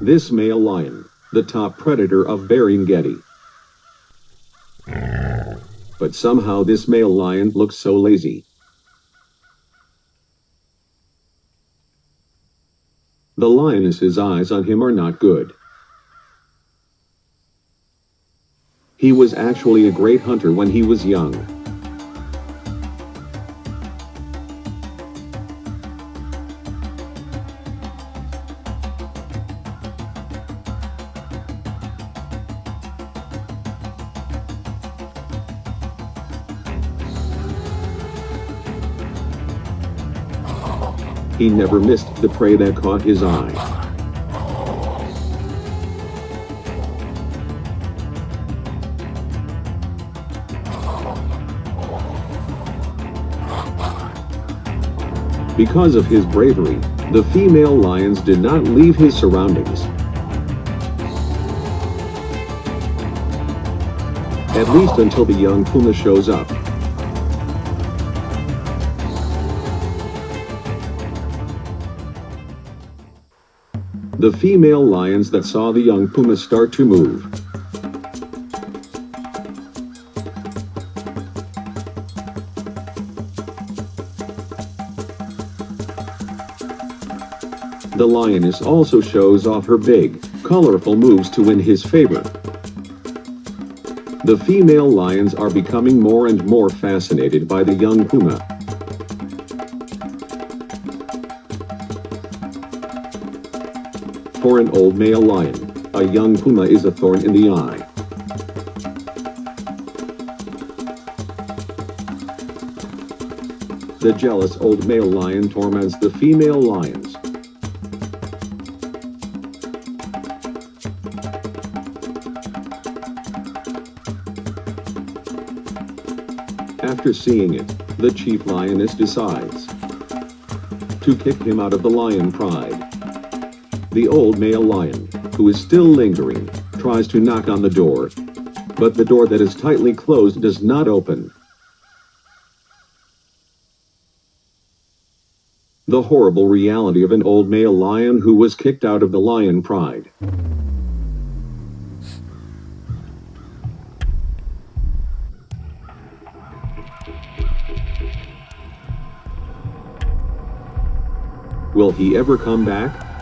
this male lion, the top predator of Serengeti. But somehow this male lion looks so lazy. The lioness's eyes on him are not good. He was actually a great hunter when he was young. He never missed the prey that caught his eye. Because of his bravery, the female lions did not leave his surroundings. At least until the young puma shows up. The female lions that saw the young puma start to move. The lioness also shows off her big, colorful moves to win his favor. The female lions are becoming more and more fascinated by the young puma. For an old male lion, a young puma is a thorn in the eye. The jealous old male lion torments the female lions. After seeing it, the chief lioness decides to kick him out of the lion pride. The old male lion, who is still lingering, tries to knock on the door. But the door that is tightly closed does not open. The horrible reality of an old male lion who was kicked out of the lion pride. Will he ever come back?